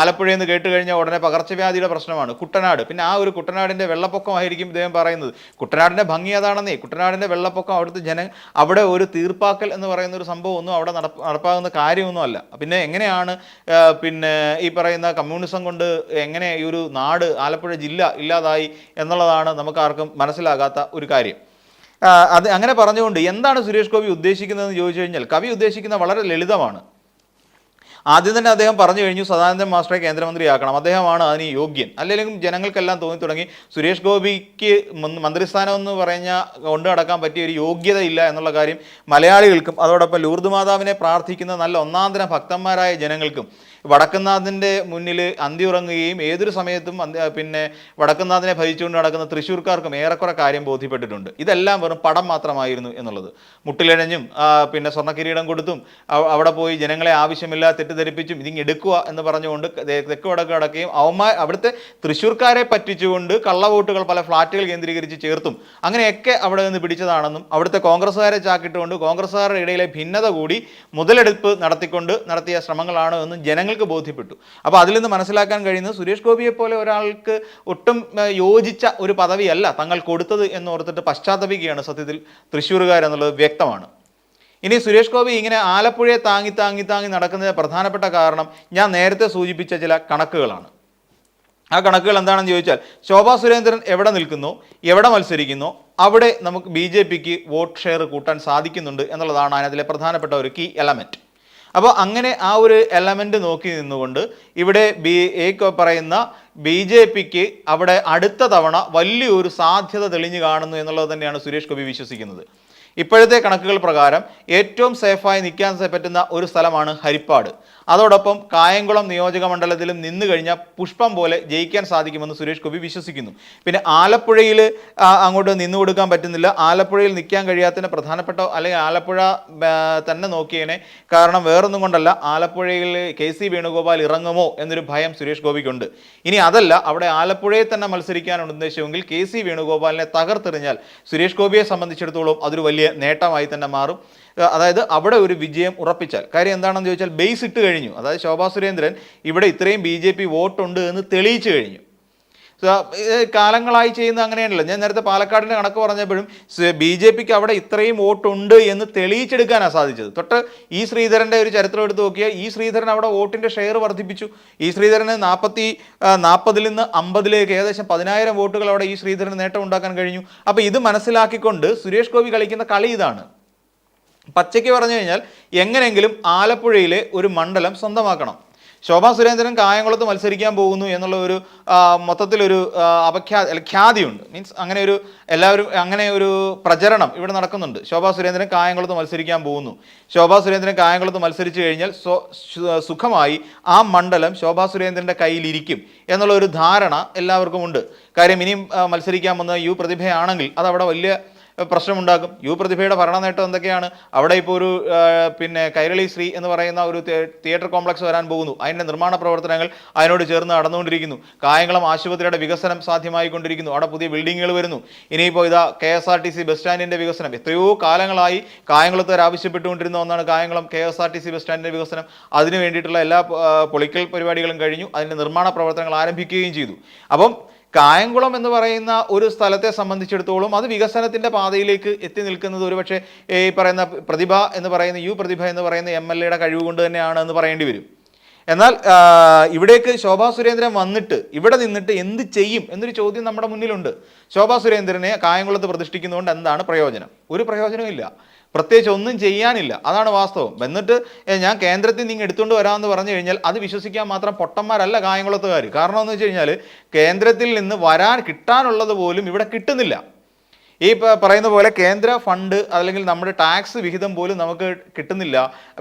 ആലപ്പുഴ എന്ന് കേട്ട് കഴിഞ്ഞാൽ ഉടനെ പകർച്ചവ്യാധിയുടെ പ്രശ്നമാണ്. കുട്ടനാട്. പിന്നെ ആ ഒരു കുട്ടനാടിന്റെ വെള്ളപ്പൊക്കമായിരിക്കും ഇദ്ദേഹം പറയുന്നത്. കുട്ടനാടിന്റെ ഭംഗി അതാണെന്നേ. കുട്ടനാടിന്റെ വെള്ളപ്പൊക്കം അവിടുത്തെ ജന അവിടെ ഒരു തീർപ്പാക്കൽ എന്ന് പറയുന്ന ഒരു സംഭവം ഒന്നും അവിടെ നടപ്പ് നടപ്പാകുന്ന കാര്യമൊന്നും അല്ല പിന്നെ എങ്ങനെയാണ് പിന്നെ ഈ പറയുന്ന കമ്മ്യൂണിസം കൊണ്ട് എങ്ങനെ ഈ ഒരു നാട് ആലപ്പുഴ ജില്ല ഇല്ലാതായി എന്നുള്ളതാണ് നമുക്കാർക്കും മനസ്സിലാകാത്ത ഒരു കാര്യം. അത് അങ്ങനെ പറഞ്ഞുകൊണ്ട് എന്താണ് സുരേഷ് ഗോപി ഉദ്ദേശിക്കുന്നതെന്ന് ചോദിച്ചു കഴിഞ്ഞാൽ കവി ഉദ്ദേശിക്കുന്ന വളരെ ലളിതമാണ്. ആദ്യം തന്നെ അദ്ദേഹം പറഞ്ഞു കഴിഞ്ഞു സദാനന്ദൻ മാസ്റ്ററെ കേന്ദ്രമന്ത്രിയാക്കണം. അദ്ദേഹമാണ് അതിന് യോഗ്യൻ. അല്ലെങ്കിൽ ജനങ്ങൾക്കെല്ലാം തോന്നി തുടങ്ങി സുരേഷ് ഗോപിക്ക് മന്ത്രിസ്ഥാനം എന്ന് പറഞ്ഞ കൊണ്ടു നടക്കാൻ പറ്റിയ ഒരു യോഗ്യത ഇല്ല എന്നുള്ള കാര്യം മലയാളികൾക്കും അതോടൊപ്പം ലൂർദ് മാതാവിനെ പ്രാർത്ഥിക്കുന്ന നല്ല ഒന്നാന്തരം ഭക്തന്മാരായ ജനങ്ങൾക്കും വടക്കുന്നാഥിന്റെ മുന്നിൽ അന്തി ഉറങ്ങുകയും ഏതൊരു സമയത്തും പിന്നെ വടക്കുന്നാഥിനെ ഭരിച്ചുകൊണ്ട് നടക്കുന്ന തൃശ്ശൂർക്കാർക്കും ഏറെക്കുറെ കാര്യം ബോധ്യപ്പെട്ടിട്ടുണ്ട്. ഇതെല്ലാം വെറും പടം മാത്രമായിരുന്നു എന്നുള്ളത്. മുട്ടിലിഴഞ്ഞും പിന്നെ സ്വർണക്കിരീടം കൊടുത്തും അവിടെ പോയി ജനങ്ങളെ ആവശ്യമില്ല തെറ്റിദ്ധരിപ്പിച്ചും ഇതിങ്ങ് എടുക്കുക എന്ന് പറഞ്ഞുകൊണ്ട് തെക്ക് വടക്ക് അടക്കുകയും അവന്മാർ അവിടുത്തെ തൃശ്ശൂർക്കാരെ പറ്റിച്ചുകൊണ്ട് കള്ളവോട്ടുകൾ പല ഫ്ലാറ്റുകൾ കേന്ദ്രീകരിച്ച് ചേർത്തും. അങ്ങനെയൊക്കെ അവിടെ നിന്ന് പിടിച്ചതാണെന്നും അവിടുത്തെ കോൺഗ്രസ്സുകാരെ ചാക്കിട്ടുകൊണ്ട് കോൺഗ്രസ്സുകാരുടെ ഇടയിലെ ഭിന്നത കൂടി മുതലെടുപ്പ് നടത്തിക്കൊണ്ട് നടത്തിയ ശ്രമങ്ങളാണ് എന്നും ജനങ്ങൾക്ക് ബോധ്യപ്പെട്ടു. അപ്പോൾ അതിൽ നിന്ന് മനസ്സിലാക്കാൻ കഴിയുന്നത് സുരേഷ് ഗോപിയെ പോലെ ഒരാൾക്ക് ഒട്ടും യോജിച്ച ഒരു പദവിയല്ല തങ്ങൾ കൊടുത്തത് എന്ന് ഓർത്തിട്ട് പശ്ചാത്തപിക്കുകയാണ് സത്യത്തിൽ തൃശ്ശൂരുകാരെന്നുള്ളത് വ്യക്തമാണ്. ഇനി സുരേഷ് ഗോപി ഇങ്ങനെ ആലപ്പുഴയെ താങ്ങി താങ്ങി താങ്ങി നടക്കുന്നതിന് പ്രധാനപ്പെട്ട കാരണം ഞാൻ നേരത്തെ സൂചിപ്പിച്ച ചില കണക്കുകളാണ്. ആ കണക്കുകൾ എന്താണെന്ന് ചോദിച്ചാൽ ശോഭാ സുരേന്ദ്രൻ എവിടെ നിൽക്കുന്നു എവിടെ മത്സരിക്കുന്നു അവിടെ നമുക്ക് ബി ജെ പിക്ക് വോട്ട് ഷെയർ കൂട്ടാൻ സാധിക്കുന്നുണ്ട് എന്നുള്ളതാണ് അതിലെ പ്രധാനപ്പെട്ട ഒരു കീ എലമെന്റ് അപ്പോൾ അങ്ങനെ ആ ഒരു എലമെന്റ് നോക്കി നിന്നുകൊണ്ട് ഇവിടെ ബി പറയുന്ന ബി ജെ പിക്ക് അവിടെ അടുത്ത തവണ വലിയൊരു സാധ്യത തെളിഞ്ഞു കാണുന്നു എന്നുള്ളത് തന്നെയാണ് സുരേഷ് ഗോപി വിശ്വസിക്കുന്നത്. ഇപ്പോഴത്തെ കണക്കുകൾ പ്രകാരം ഏറ്റവും സേഫായി നിൽക്കാൻ പറ്റുന്ന ഒരു സ്ഥലമാണ് ഹരിപ്പാട്. അതോടൊപ്പം കായംകുളം നിയോജക മണ്ഡലത്തിലും നിന്ന് കഴിഞ്ഞാൽ പുഷ്പം പോലെ ജയിക്കാൻ സാധിക്കുമെന്ന് സുരേഷ് ഗോപി വിശ്വസിക്കുന്നു. പിന്നെ ആലപ്പുഴയിൽ അങ്ങോട്ട് നിന്നു കൊടുക്കാൻ പറ്റുന്നില്ല. ആലപ്പുഴയിൽ നിൽക്കാൻ കഴിയാത്തതിന് പ്രധാനപ്പെട്ട അല്ലെങ്കിൽ ആലപ്പുഴ തന്നെ നോക്കിയേനെ കാരണം വേറൊന്നും കൊണ്ടല്ല. ആലപ്പുഴയിൽ കെ സി വേണുഗോപാൽ ഇറങ്ങുമോ എന്നൊരു ഭയം സുരേഷ് ഗോപിക്കുണ്ട്. ഇനി അതല്ല അവിടെ ആലപ്പുഴയെ തന്നെ മത്സരിക്കാനുള്ള ഉദ്ദേശമെങ്കിൽ കെ സി വേണുഗോപാലിനെ തകർത്തെറിഞ്ഞാൽ സുരേഷ് ഗോപിയെ സംബന്ധിച്ചിടത്തോളം അതൊരു വലിയ നേട്ടമായി തന്നെ മാറും. അതായത് അവിടെ ഒരു വിജയം ഉറപ്പിച്ചാൽ. കാര്യം എന്താണെന്ന് ചോദിച്ചാൽ ബേസ് ഇട്ട് കഴിഞ്ഞു. അതായത് ശോഭാ സുരേന്ദ്രൻ ഇവിടെ ഇത്രയും ബി ജെ പി വോട്ടുണ്ട് എന്ന് തെളിയിച്ചു കഴിഞ്ഞു. കാലങ്ങളായി ചെയ്യുന്ന അങ്ങനെയാണല്ലോ. ഞാൻ നേരത്തെ പാലക്കാടിന്റെ കണക്ക് പറഞ്ഞപ്പോഴും ബി ജെ പിക്ക് അവിടെ ഇത്രയും വോട്ടുണ്ട് എന്ന് തെളിയിച്ചെടുക്കാനാണ് സാധിച്ചത്. തൊട്ട് ഈ ശ്രീധരന്റെ ഒരു ചരിത്രം എടുത്ത് നോക്കിയാൽ ഈ ശ്രീധരൻ അവിടെ വോട്ടിന്റെ ഷെയർ വർദ്ധിപ്പിച്ചു. ഈ ശ്രീധരന് നാൽപ്പത്തി നാൽപ്പതിൽ നിന്ന് അമ്പതിലേക്ക് ഏകദേശം പതിനായിരം വോട്ടുകൾ അവിടെ ഈ ശ്രീധരന് നേട്ടം ഉണ്ടാക്കാൻ കഴിഞ്ഞു. അപ്പോൾ ഇത് മനസ്സിലാക്കിക്കൊണ്ട് സുരേഷ് ഗോപി കളിക്കുന്ന കളി ഇതാണ്. പച്ചയ്ക്ക് പറഞ്ഞു കഴിഞ്ഞാൽ എങ്ങനെയെങ്കിലും ആലപ്പുഴയിലെ ഒരു മണ്ഡലം സ്വന്തമാക്കണം. ശോഭാ സുരേന്ദ്രൻ കായംകുളത്ത് മത്സരിക്കാൻ പോകുന്നു എന്നുള്ള ഒരു മൊത്തത്തിലൊരു അപഖ്യാ ഖ്യാതിയുണ്ട്. മീൻസ് അങ്ങനെ ഒരു എല്ലാവരും അങ്ങനെ ഒരു പ്രചരണം ഇവിടെ നടക്കുന്നുണ്ട്. ശോഭാ സുരേന്ദ്രൻ കായംകുളത്ത് മത്സരിക്കാൻ പോകുന്നു. ശോഭാ സുരേന്ദ്രൻ കായംകുളത്ത് മത്സരിച്ചു കഴിഞ്ഞാൽ സുഖമായി ആ മണ്ഡലം ശോഭാ സുരേന്ദ്രന്റെ കയ്യിലിരിക്കും എന്നുള്ള ഒരു ധാരണ എല്ലാവർക്കും ഉണ്ട്. കാര്യം ഇനിയും മത്സരിക്കാൻ വന്ന യു പ്രതിഭയാണെങ്കിൽ അത് അവിടെ വലിയ പ്രശ്നമുണ്ടാക്കും യു പ്രതിഭയുടെ ഭരണ നേട്ടം എന്തൊക്കെയാണ്? അവിടെ ഇപ്പോൾ ഒരു പിന്നെ കൈരളി ശ്രീ എന്ന് പറയുന്ന ഒരു തിയേറ്റർ കോംപ്ലക്സ് വരാൻ പോകുന്നു. അതിന്റെ നിർമ്മാണ പ്രവർത്തനങ്ങൾ അതിനോട് ചേർന്ന് നടന്നുകൊണ്ടിരിക്കുന്നു. കായംകുളം ആശുപത്രിയുടെ വികസനം സാധ്യമായിക്കൊണ്ടിരിക്കുന്നു. അവിടെ പുതിയ ബിൽഡിങ്ങുകൾ വരുന്നു. ഇനിയിപ്പോൾ ഇതാ K S R T C bus സ്റ്റാൻഡിന്റെ വികസനം. എത്രയോ കാലങ്ങളായി കായംകുളത്തുകാർ ആവശ്യപ്പെട്ടുകൊണ്ടിരുന്ന ഒന്നാണ് Kayamkulam K S R T C bus സ്റ്റാൻഡിന്റെ വികസനം. അതിനു വേണ്ടിയിട്ടുള്ള എല്ലാ പൊളിക്കൽ പരിപാടികളും കഴിഞ്ഞു. അതിന്റെ നിർമ്മാണ പ്രവർത്തനങ്ങൾ ആരംഭിക്കുകയും ചെയ്തു. അപ്പം കായംകുളം എന്ന് പറയുന്ന ഒരു സ്ഥലത്തെ സംബന്ധിച്ചിടത്തോളം അത് വികസനത്തിന്റെ പാതയിലേക്ക് എത്തി നിൽക്കുന്നത് ഒരുപക്ഷെ ഈ പറയുന്ന പ്രതിഭ എന്ന് പറയുന്ന യു പ്രതിഭ എന്ന് പറയുന്ന എം എൽ എയുടെ കഴിവ് കൊണ്ട് തന്നെയാണ് എന്ന് പറയേണ്ടി വരും. എന്നാൽ ഇവിടേക്ക് ശോഭാ സുരേന്ദ്രൻ വന്നിട്ട് ഇവിടെ നിന്നിട്ട് എന്ത് ചെയ്യും എന്നൊരു ചോദ്യം നമ്മുടെ മുന്നിലുണ്ട്. ശോഭാ സുരേന്ദ്രനെ കായംകുളത്ത് പ്രതിഷ്ഠിക്കുന്നതുകൊണ്ട് എന്താണ് പ്രയോജനം? ഒരു പ്രയോജനവും പ്രത്യേകിച്ച് ഒന്നും ചെയ്യാനില്ല. അതാണ് വാസ്തവം. എന്നിട്ട് ഞാൻ കേന്ദ്രത്തിൽ നിന്ന് എടുത്തുകൊണ്ട് വരാമെന്ന് പറഞ്ഞു കഴിഞ്ഞാൽ അത് വിശ്വസിക്കാൻ മാത്രം പൊട്ടന്മാരല്ല കായംകുളത്തുകാർ കാരണം എന്ന് വെച്ച് കഴിഞ്ഞാൽ കേന്ദ്രത്തിൽ നിന്ന് വരാൻ കിട്ടാനുള്ളത് പോലും ഇവിടെ കിട്ടുന്നില്ല. ഈ പറയുന്ന പോലെ കേന്ദ്ര ഫണ്ട് അല്ലെങ്കിൽ നമ്മുടെ ടാക്സ് വിഹിതം പോലും നമുക്ക് കിട്ടുന്നില്ല.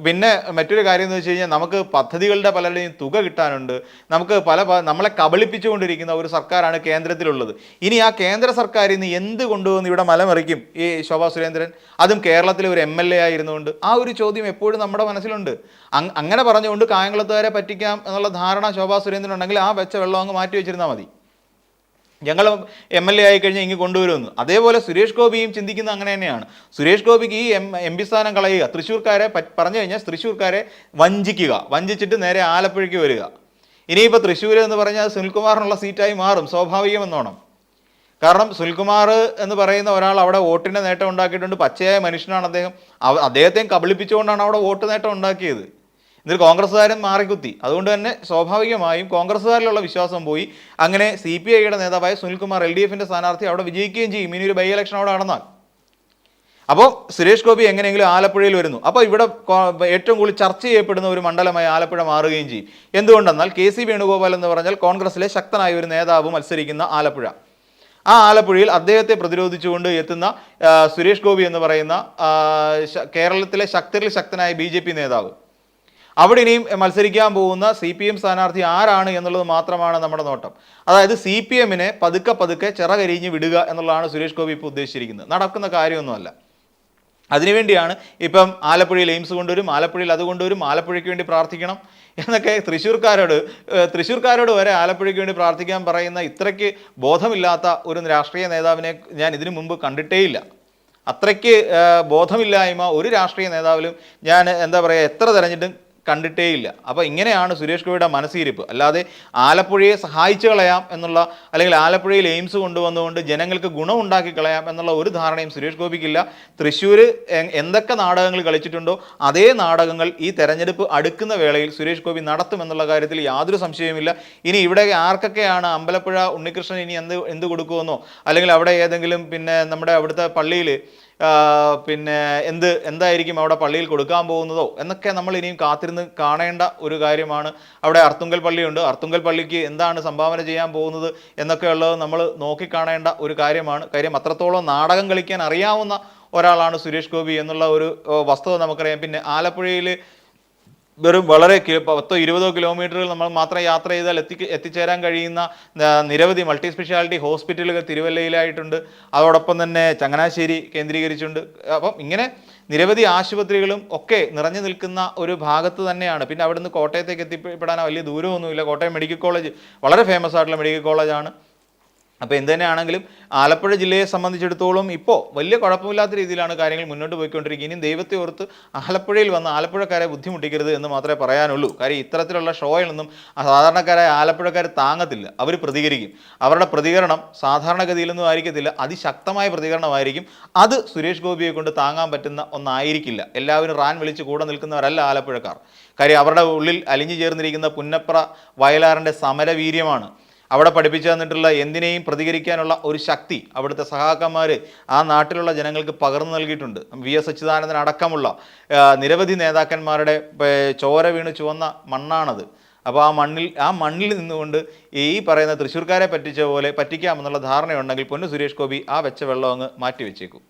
പിന്നെ മറ്റൊരു കാര്യം എന്ന് വെച്ച് കഴിഞ്ഞാൽ നമുക്ക് പദ്ധതികളുടെ പലരുടെയും തുക കിട്ടാനുണ്ട്. നമുക്ക് പല നമ്മളെ കബളിപ്പിച്ചുകൊണ്ടിരിക്കുന്ന ഒരു സർക്കാരാണ് കേന്ദ്രത്തിലുള്ളത്. ഇനി ആ കേന്ദ്ര സർക്കാർ ഇന്ന് എന്ത് കൊണ്ടുവന്ന് ഇവിടെ മലമറിക്കും ഈ ശോഭാ സുരേന്ദ്രൻ? അതും കേരളത്തിലെ ഒരു എം എൽ എ ആയിരുന്നുകൊണ്ട്. ആ ഒരു ചോദ്യം എപ്പോഴും നമ്മുടെ മനസ്സിലുണ്ട്. അങ്ങനെ പറഞ്ഞുകൊണ്ട് കായംകുളത്തുകാരെ പറ്റിക്കാം എന്നുള്ള ധാരണ ശോഭാ സുരേന്ദ്രൻ ഉണ്ടെങ്കിൽ ആ വെച്ച വെള്ളം അങ്ങ് മാറ്റി വെച്ചിരുന്നാൽ മതി. ഞങ്ങൾ എം എൽ എ ആയി കഴിഞ്ഞാൽ ഇങ്ങ് കൊണ്ടുവരുമെന്ന് അതേപോലെ സുരേഷ് ഗോപിയും ചിന്തിക്കുന്നത് അങ്ങനെ തന്നെയാണ്. സുരേഷ് ഗോപിക്ക് ഈ എം എം പി സ്ഥാനം കളയുക തൃശ്ശൂർക്കാരെ പറഞ്ഞു കഴിഞ്ഞാൽ തൃശ്ശൂർക്കാരെ വഞ്ചിക്കുക വഞ്ചിച്ചിട്ട് നേരെ ആലപ്പുഴയ്ക്ക് വരിക. ഇനിയിപ്പോൾ തൃശ്ശൂർ എന്ന് പറഞ്ഞാൽ സുനിൽകുമാറിനുള്ള സീറ്റായി മാറും സ്വാഭാവികമെന്നോണം. കാരണം സുനിൽകുമാർ എന്ന് പറയുന്ന ഒരാൾ അവിടെ വോട്ടിന്റെ നേട്ടം ഉണ്ടാക്കിയിട്ടുണ്ട് പച്ചയായ മനുഷ്യനാണ് അദ്ദേഹം. അദ്ദേഹത്തെയും കബളിപ്പിച്ചുകൊണ്ടാണ് അവിടെ വോട്ട് നേട്ടം ഉണ്ടാക്കിയത്. എന്നിട്ട് കോൺഗ്രസ്സുകാരൻ മാറിക്കുത്തി. അതുകൊണ്ട് തന്നെ സ്വാഭാവികമായും കോൺഗ്രസ്സുകാരിലുള്ള വിശ്വാസം പോയി. അങ്ങനെ സി പി ഐയുടെ നേതാവായ സുനിൽകുമാർ എൽ ഡി എഫിന്റെ സ്ഥാനാർത്ഥി അവിടെ വിജയിക്കുകയും ചെയ്യും. ഇനി ഒരു ബൈ ഇലക്ഷൻ അവിടെ നടന്നാൽ. അപ്പോൾ സുരേഷ് ഗോപി എങ്ങനെയെങ്കിലും ആലപ്പുഴയിൽ വരുന്നു. അപ്പോൾ ഇവിടെ ഏറ്റവും കൂടുതൽ ചർച്ച ചെയ്യപ്പെടുന്ന ഒരു മണ്ഡലമായി ആലപ്പുഴ മാറുകയും ചെയ്യും. എന്തുകൊണ്ടെന്നാൽ കെ സി വേണുഗോപാൽ എന്ന് പറഞ്ഞാൽ കോൺഗ്രസിലെ ശക്തനായ ഒരു നേതാവ് മത്സരിക്കുന്ന ആലപ്പുഴ. ആ ആലപ്പുഴയിൽ അദ്ദേഹത്തെ പ്രതിരോധിച്ചുകൊണ്ട് എത്തുന്ന സുരേഷ് ഗോപി എന്ന് പറയുന്ന കേരളത്തിലെ ശക്തരിൽ ശക്തനായ ബി നേതാവ്. അവിടെ ഇനിയും മത്സരിക്കാൻ പോകുന്ന സി പി എം സ്ഥാനാർത്ഥി ആരാണ് എന്നുള്ളത് മാത്രമാണ് നമ്മുടെ നോട്ടം. അതായത് സി പി എമ്മിനെ പതുക്കെ പതുക്കെ ചിറകരിഞ്ഞ് വിടുക എന്നുള്ളതാണ് സുരേഷ് ഗോപി ഇപ്പോൾ ഉദ്ദേശിച്ചിരിക്കുന്നത്. നടക്കുന്ന കാര്യമൊന്നുമല്ല. അതിനുവേണ്ടിയാണ് ഇപ്പം ആലപ്പുഴയിൽ എയിംസ് കൊണ്ടുവരും ആലപ്പുഴയിൽ അത് കൊണ്ടുവരും ആലപ്പുഴയ്ക്ക് വേണ്ടി പ്രാർത്ഥിക്കണം എന്നൊക്കെ തൃശ്ശൂർക്കാരോട് തൃശ്ശൂർക്കാരോട് വരെ ആലപ്പുഴയ്ക്ക് വേണ്ടി പ്രാർത്ഥിക്കാൻ പറയുന്ന ഇത്രയ്ക്ക് ബോധമില്ലാത്ത ഒരു രാഷ്ട്രീയ നേതാവിനെ ഞാൻ ഇതിനു മുമ്പ് കണ്ടിട്ടേയില്ല. അത്രയ്ക്ക് ബോധമില്ലായ്മ ഒരു രാഷ്ട്രീയ നേതാവിലും ഞാൻ എന്താ പറയുക എത്ര തെരഞ്ഞിട്ടും കണ്ടിട്ടേയില്ല. അപ്പോൾ ഇങ്ങനെയാണ് സുരേഷ് ഗോപിയുടെ മനസ്സിരിപ്പ്. അല്ലാതെ ആലപ്പുഴയെ സഹായിച്ചു കളയാം എന്നുള്ള അല്ലെങ്കിൽ ആലപ്പുഴയിൽ എയിംസ് കൊണ്ടുവന്നുകൊണ്ട് ജനങ്ങൾക്ക് ഗുണം ഉണ്ടാക്കി കളയാം എന്നുള്ള ഒരു ധാരണയും സുരേഷ് ഗോപിക്കില്ല. തൃശ്ശൂർ എന്തൊക്കെ നാടകങ്ങൾ കളിച്ചിട്ടുണ്ടോ അതേ നാടകങ്ങൾ ഈ തെരഞ്ഞെടുപ്പ് അടുക്കുന്ന വേളയിൽ സുരേഷ് ഗോപി നടത്തുമെന്നുള്ള കാര്യത്തിൽ യാതൊരു സംശയവുമില്ല. ഇനി ഇവിടെ ആർക്കൊക്കെയാണ് അമ്പലപ്പുഴ ഉണ്ണികൃഷ്ണൻ ഇനി എന്ത് എന്ത് കൊടുക്കുമെന്നോ അല്ലെങ്കിൽ അവിടെ ഏതെങ്കിലും പിന്നെ നമ്മുടെ അവിടുത്തെ പള്ളിയിൽ പിന്നെ എന്ത് എന്തായിരിക്കും അവിടെ പള്ളിയിൽ കൊടുക്കാൻ പോകുന്നതോ എന്നൊക്കെ നമ്മൾ ഇനിയും കാത്തിരുന്ന് കാണേണ്ട ഒരു കാര്യമാണ്. അവിടെ അർത്തുങ്കൽ പള്ളിയുണ്ട്. അർത്തുങ്കൽ പള്ളിക്ക് എന്താണ് സംഭാവന ചെയ്യാൻ പോകുന്നത് എന്നൊക്കെയുള്ളത് നമ്മൾ നോക്കിക്കാണേണ്ട ഒരു കാര്യമാണ്. കാര്യം അത്രത്തോളം നാടകം കളിക്കാൻ അറിയാവുന്ന ഒരാളാണ് സുരേഷ് ഗോപി എന്നുള്ള ഒരു വസ്തുത നമുക്കറിയാം. പിന്നെ ആലപ്പുഴയിൽ വെറും വളരെ പത്തോ ഇരുപതോ കിലോമീറ്ററുകൾ നമ്മൾ മാത്രം യാത്ര ചെയ്താൽ എത്തി എത്തിച്ചേരാൻ കഴിയുന്ന നിരവധി മൾട്ടി സ്പെഷ്യാലിറ്റി ഹോസ്പിറ്റലുകൾ തിരുവല്ലയിലായിട്ടുണ്ട്. അതോടൊപ്പം തന്നെ ചങ്ങനാശ്ശേരി കേന്ദ്രീകരിച്ചുണ്ട് അപ്പം ഇങ്ങനെ നിരവധി ആശുപത്രികളും ഒക്കെ നിറഞ്ഞു നിൽക്കുന്ന ഒരു ഭാഗത്ത് തന്നെയാണ്. പിന്നെ അവിടുന്ന് കോട്ടയത്തേക്ക് എത്തിപ്പെടാൻ വലിയ ദൂരമൊന്നുമില്ല. കോട്ടയം മെഡിക്കൽ കോളേജ് വളരെ ഫേമസ് ആയിട്ടുള്ള മെഡിക്കൽ കോളേജാണ്. അപ്പോൾ എന്ത് തന്നെയാണെങ്കിലും ആലപ്പുഴ ജില്ലയെ സംബന്ധിച്ചിടത്തോളം ഇപ്പോൾ വലിയ കുഴപ്പമില്ലാത്ത രീതിയിലാണ് കാര്യങ്ങൾ മുന്നോട്ട് പോയിക്കൊണ്ടിരിക്കുക ഇനിയും ദൈവത്തെ ഓർത്ത് ആലപ്പുഴയിൽ വന്ന് ആലപ്പുഴക്കാരെ ബുദ്ധിമുട്ടിക്കരുത് എന്ന് മാത്രമേ പറയാനുള്ളൂ. കാര്യം ഇത്തരത്തിലുള്ള നിന്നും സാധാരണക്കാരായ ആലപ്പുഴക്കാർ താങ്ങത്തില്ല. അവർ പ്രതികരിക്കും. അവരുടെ പ്രതികരണം സാധാരണഗതിയിലൊന്നും ആയിരിക്കത്തില്ല. അതിശക്തമായ പ്രതികരണമായിരിക്കും. അത് സുരേഷ് ഗോപിയെ കൊണ്ട് താങ്ങാൻ പറ്റുന്ന ഒന്നായിരിക്കില്ല. എല്ലാവരും റാൻ വിളിച്ച് കൂടെ നിൽക്കുന്നവരല്ല ആലപ്പുഴക്കാർ. കാര്യം അവരുടെ ഉള്ളിൽ അലിഞ്ഞു ചേർന്നിരിക്കുന്ന പുന്നപ്ര വയലാറിന്റെ സമരവീര്യമാണ്. അവിടെ പഠിപ്പിച്ചു തന്നിട്ടുള്ള എന്തിനേയും പ്രതികരിക്കാനുള്ള ഒരു ശക്തി അവിടുത്തെ സഹാക്കന്മാർ ആ നാട്ടിലുള്ള ജനങ്ങൾക്ക് പകർന്നു നൽകിയിട്ടുണ്ട്. വി എസ് അച്യുതാനന്ദൻ അടക്കമുള്ള നിരവധി നേതാക്കന്മാരുടെ ചോര വീണ് ചുവന്ന മണ്ണാണത്. അപ്പോൾ ആ മണ്ണിൽ ആ മണ്ണിൽ നിന്നുകൊണ്ട് ഈ പറയുന്ന തൃശ്ശൂർക്കാരെ പറ്റിച്ച പോലെ പറ്റിക്കാമെന്നുള്ള ധാരണയുണ്ടെങ്കിൽ പൊന്നു സുരേഷ് ഗോപി ആ വെച്ച വെള്ളം അങ്ങ് മാറ്റി വെച്ചേക്കും